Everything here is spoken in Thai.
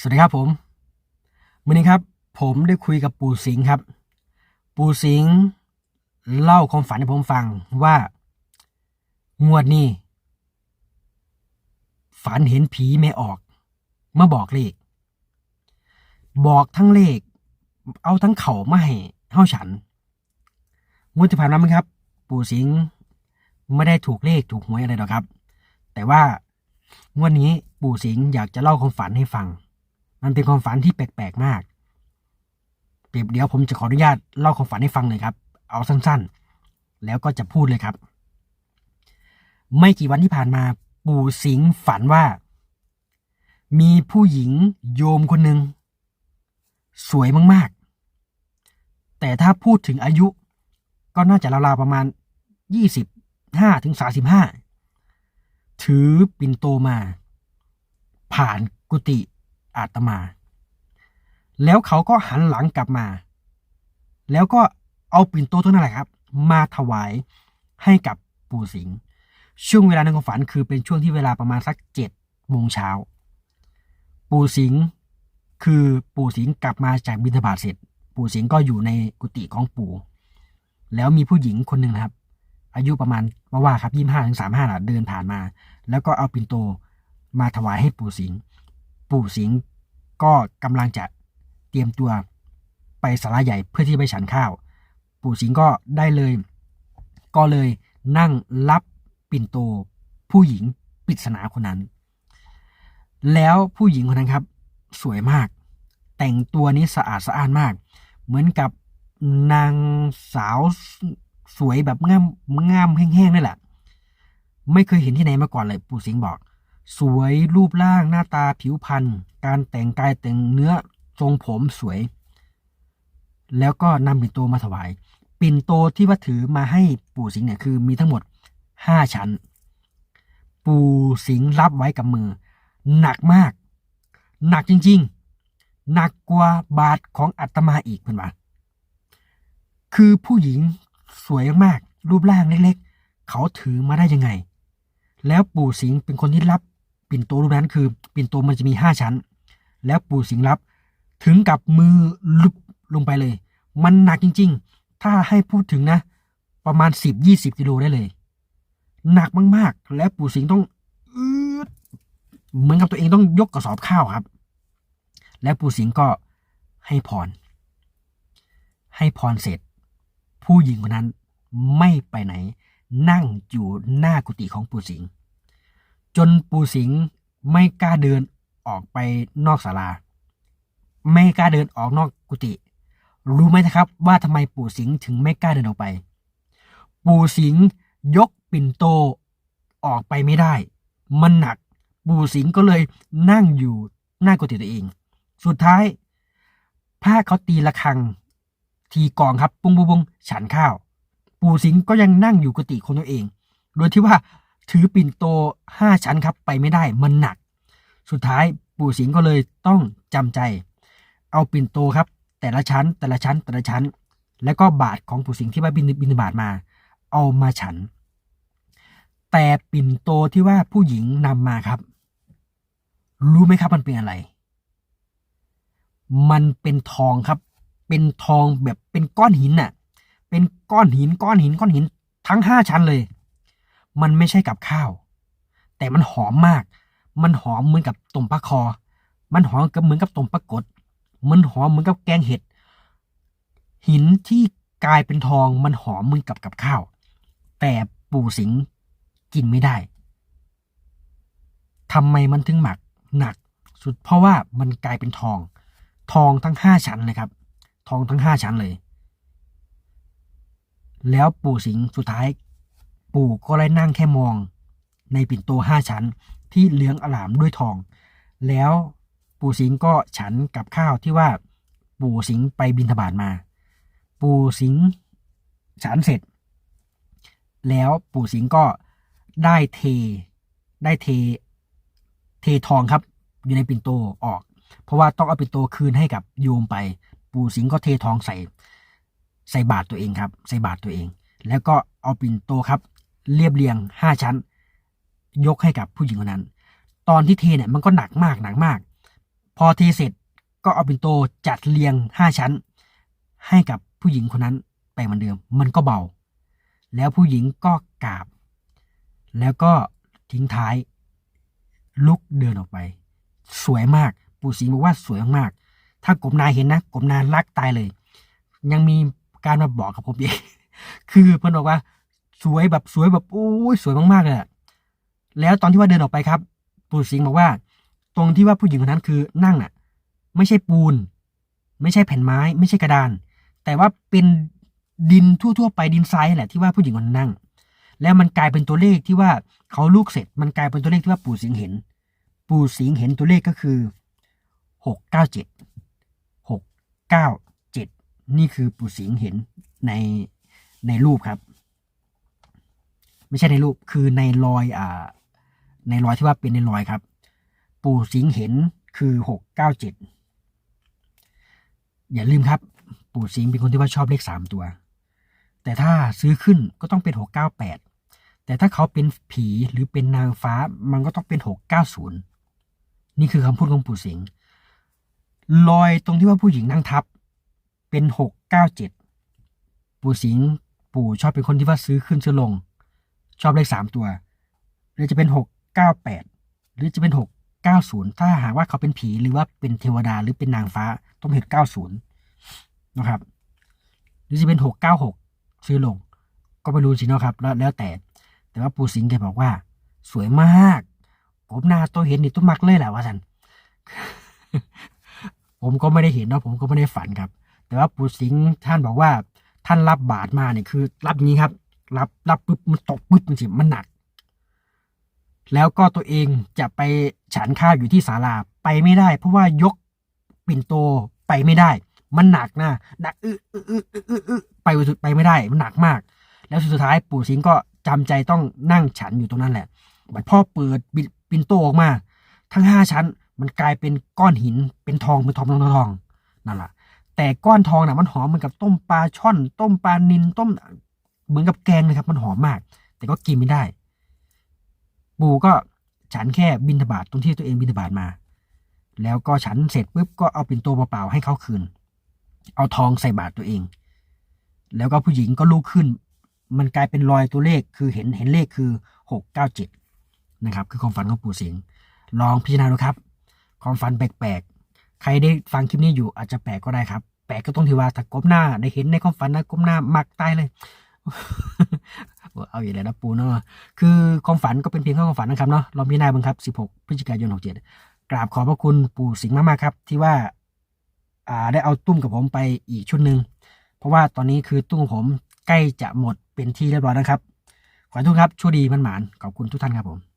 สวัสดีครับผมวันนี้ครับ ผมได้คุยกับปู่สิงห์ครับ ปู่สิงห์เล่าความฝันให้ผมฟังว่างวดนี้ ฝันเห็นผีแม่ออกมาบอกเลข บอกทั้งเลข เอาทั้งเข่ามาให้เฮาฉันงวดที่ผ่านมามั้งครับ ปู่สิงห์ไม่ได้ถูกเลขถูกหวยอะไรหรอกครับ แต่ว่างวดนี้ปู่สิงห์อยากจะเล่าความฝันให้ฟัง มันเป็นความฝันที่แปลกๆมากเดี๋ยวเดี๋ยวผมจะขออนุญาตเล่าความฝันให้ฟังเลยครับ เอาสั้นๆ แล้วก็จะพูดเลยครับ ไม่กี่วันที่ผ่านมาปู่สิงห์ฝันว่า มีผู้หญิงโยมคนหนึ่งสวยมากๆ แต่ถ้าพูดถึงอายุ ก็น่าจะราวๆประมาณยี่สิบห้าถึงสาสิบห้าถือปิ่นโตมา ผ่านกุฏิ อาตมา แล้วเขาก็หันหลังกลับมา แล้วก็เอาปิ่นโตตัวนั้นแหละครับ มาถวายให้กับปู่สิงห์ช่วงเวลาในความฝันคือเป็นช่วงที่เวลาประมาณสักเจ็ดโมงเช้า ปู่สิงห์คือปู่สิงห์กลับมาจากบิณฑบาตเสร็จ ปู่สิงห์ก็อยู่ในกุฏิของปู่ แล้วมีผู้หญิงคนหนึ่งนะครับ อายุประมาณว่าว่าครับยี่ห้าถึงสามห้าเดินผ่านมา แล้วก็เอาปิ่นโตมาถวายให้ปู่สิงห์ ปู่สิงห์ก็กำลังจะเตรียมตัวไปสาราใหญ่เพื่อที่ไปฉันข้าว ปู่สิงห์ก็ได้เลย ก็เลยนั่งรับปิ่นโต ผู้หญิงปริศนาคนนั้น แล้วผู้หญิงคนนั้นครับ สวยมาก แต่งตัวนี้สะอาดสะอ้านมาก เหมือนกับนางสาวสวยแบบงามงามแห้งๆนี่แหละ ไม่เคยเห็นที่ไหนมาก่อนเลย ปู่สิงห์บอก สวยรูปร่างหน้าตาผิวพรรณการแต่งกายแต่งเนื้อทรงผมสวย แล้วก็นำปิ่นโตมาถวาย ปิ่นโตที่ว่าถือมาให้ปู่สิงห์เนี่ยคือมีทั้งหมดห้าชั้น ปู่สิงห์รับไว้กับมือ หนักมาก หนักจริง ๆ หนักกว่าบาทของอาตมาอีกเพื่อนว่าคือผู้หญิงสวยมากรูปร่างเล็ก ๆ เขาถือมาได้ยังไง แล้วปู่สิงห์เป็นคนที่รับ ปิ่นโตรูปนั้นคือ ปิ่นโตมันจะมีห้าชั้น แล้วปู่สิงรับถึงกับมือลุบลงไปเลย มันหนักจริง ๆ ถ้าให้พูดถึงนะ ประมาณสิบยี่สิบกิโลได้เลย หนักมากๆ และปู่สิงต้องอืดเหมือนกับตัวเองต้องยกกระสอบข้าวครับ และปู่สิงก็ให้พร ให้พรเสร็จ ผู้หญิงคนนั้นไม่ไปไหน นั่งอยู่หน้ากุฏิของปู่สิงห์ จนปู่สิงห์ไม่กล้าเดินออกไปนอกศาลา ไม่กล้าเดินออกนอกกุฏิรู้ไหมนะครับว่าทำไมปู่สิงห์ถึงไม่กล้าเดินออกไป ปู่สิงห์ยกปิ่นโตออกไปไม่ได้ มันหนัก ปู่สิงห์ก็เลยนั่งอยู่หน้ากุฏิตัวเอง สุดท้ายพระเขาตีระฆัง ทีกองครับปุ้งปุ้งฉันข้าว ปู่สิงห์ก็ยังนั่งอยู่กุฏิของตัวเอง โดยที่ว่า ถือปิ่นโตห้าชั้นครับไปไม่ได้มันหนัก สุดท้ายปู่สิงห์ก็เลยต้องจำใจ เอาปิ่นโตครับ แต่ละชั้นแต่ละชั้นแต่ละชั้น แล้วก็บาทของปู่สิงห์ที่ว่าบินบินบาทมา เอามาฉัน แต่ปิ่นโตที่ว่าผู้หญิงนำมาครับ รู้ไหมครับมันเป็นอะไร มันเป็นทองครับ เป็นทองแบบเป็นก้อนหินน่ะ เป็นก้อนหินก้อนหินก้อนหินทั้งห้าชั้นเลย มันไม่ใช่กับข้าว แต่มันหอมมาก มันหอมเหมือนกับต้มปลาคอ มันหอมกับเหมือนกับต้มปลากดมันหอมเหมือนกับแกงเห็ด หินที่กลายเป็นทองมันหอมเหมือนกับกับข้าว แต่ปู่สิงกินไม่ได้ทำไมมันถึงหมักหนักสุดเพราะว่ามันกลายเป็นทอง ทองทั้งห้าชั้นเลยครับ ทองทั้งห้าชั้นเลย แล้วปู่สิงสุดท้าย ปู่ก็เลยนั่งแค่มอง ในปิ่นโตห้าชั้นที่เหลืองอลามด้วยทอง แล้วปู่สิงห์ก็ฉันกับข้าวที่ว่าปู่สิงห์ไปบินทบาทมา ปู่สิงห์ฉันเสร็จ แล้วปู่สิงห์ก็ได้เทได้เทเททองครับ อยู่ในปิ่นโตออก เพราะว่าต้องเอาปิ่นโตคืนให้กับโยมไป ปู่สิงห์ก็เททองใส่ ใส่บาทตัวเองครับ ใส่บาทตัวเอง แล้วก็เอาปิ่นโตครับ เรียบเรียงห้าชั้น ยกให้กับผู้หญิงคนนั้น ตอนที่เทเนี่ยมันก็หนักมากหนักมาก พอเทเสร็จก็เอาปินโตจัดเรียงห้าชั้น ให้กับผู้หญิงคนนั้นไปเหมือนเดิม มันก็เบา แล้วผู้หญิงก็กราบ แล้วก็ทิ้งท้าย ลุกเดินออกไป สวยมากปู่สิงห์บอกว่าสวยมากๆถ้ากบนายเห็นนะกบนายรักตายเลย ยังมีการมาบอกกับผมอีกคือเพื่อนบอกว่า สวยแบบสวยแบบโอ้ยสวยมากๆเลยอะแล้วตอนที่ว่าเดินออกไปครับปู่สิงห์บอกว่า ตรงที่ว่าผู้หญิงคนนั้นคือนั่งน่ะ ไม่ใช่ปูน ไม่ใช่แผ่นไม้ ไม่ใช่กระดาน แต่ว่าเป็นดินทั่วๆไปดินทรายแหละที่ว่าผู้หญิงคนนั้นนั่ง แล้วมันกลายเป็นตัวเลขที่ว่าเขาลูกเสร็จ มันกลายเป็นตัวเลขที่ว่าปู่สิงห์เห็น ปู่สิงห์เห็นตัวเลขก็คือหกเก้าเจ็ดหกเก้าเจ็ดนี่คือปู่สิงห์เห็นในในรูปครับ ไม่ใช่ในรูปคือในรอยอ่า ในรอยที่ว่าเป็นในรอยครับ ปู่สิงห์เห็นคือหกเก้าเจ็ดอย่าลืมครับ ปู่สิงห์เป็นคนที่ว่าชอบเลขสามตัว แต่ถ้าซื้อขึ้นก็ต้องเป็นหกเก้าแปดแต่ถ้าเขาเป็นผีหรือเป็นนางฟ้ามันก็ต้องเป็นหกเก้าศูนย์นี่คือคำพูดของปู่สิงห์รอยตรงที่ว่าผู้หญิงนั่งทับ เป็นหกเก้าเจ็ดปู่สิงห์ปู่ชอบเป็นคนที่ว่าซื้อขึ้นซื้อลง ชอบเลขสามตัว หรือจะเป็นหกเก้าแปดหรือจะเป็นหกเก้าศูนย์ถ้าหากว่าเขาเป็นผีหรือว่าเป็นเทวดาหรือเป็นนางฟ้าต้องเห็นเก้าศูนย์นะครับ หรือจะเป็นหกเก้าหกซื้อลง ก็ไม่รู้สิเนาะครับ แล้วแล้วแต่ แต่ว่าปูสิงห์แกบอกว่า สวยมาก ผมหน้าตัวเห็นนี่ตุ้มักเลยแหละว่าสันผมก็ไม่ได้เห็นเนาะผมก็ไม่ได้ฝันครับ แต่ว่าปู่สิงห์ท่านบอกว่าท่านรับบาตรมาเนี่ยคือ รับงี้ครับ รับรับปุ๊บมันตกปุ๊บมันสิมันหนัก แล้วก็ตัวเองจะไปฉันข้าวอยู่ที่ศาลาไปไม่ได้ เพราะว่ายกปิ่นโตไปไม่ได้ มันหนักนะหนักอึอึอึอึอึอึไปสุดไปไม่ได้ มันหนักมาก แล้วสุดท้ายปู่สิงก็จำใจต้องนั่งฉันอยู่ตรงนั้นแหละบัดพ่อเปิดปิ่นโตออกมา ทั้งห้าชั้นมันกลายเป็นก้อนหินเป็นทองเป็นทองทองทองทองนั่นแหละแต่ก้อนทองน่ะมันหอมเหมือนกับต้มปลาช่อน ต้มปลานินต้ม เหมือนกับแกงเลยครับ มันหอมมาก แต่ก็กินไม่ได้ ปู่ก็ฉันแค่บินทบาทตรงที่ตัวเองบินทบาทมา แล้วก็ฉันเสร็จปุ๊บก็เอาปิ่นโตเปล่าๆให้เขาคืน เอาทองใส่บาทตัวเอง แล้วก็ผู้หญิงก็ลุกขึ้น มันกลายเป็นรอยตัวเลขคือเห็นเห็นเลขคือหกเก้าเจ็ดนะครับ คือความฝันของปู่สิงลองพิจารณาดูครับ ความฝันแปลกๆ ใครได้ฟังคลิปนี้อยู่อาจจะแปลกก็ได้ครับ แปลกก็ต้องที่ว่าถ้าก้มหน้าได้เห็นในความฝันนะก้มหน้ามักตายเลย เอาอย่างไรนะปูเนาะคือความฝันก็เป็นเพียงแค่ความฝันนะครับเนาะลองพิจารณาบังครับ 16 พฤศจิกายน 67 กราบขอบพระคุณปู่สิงห์มากๆครับ ที่ว่าอ่าได้เอาตุ้มกับผมไปอีกชุดหนึ่งเพราะว่าตอนนี้คือตุ้มผมใกล้จะหมดเป็นที่เรียบร้อยนะครับ ขอให้ทุกครับช่วยดีมันหมานขอบคุณทุกท่านครับผม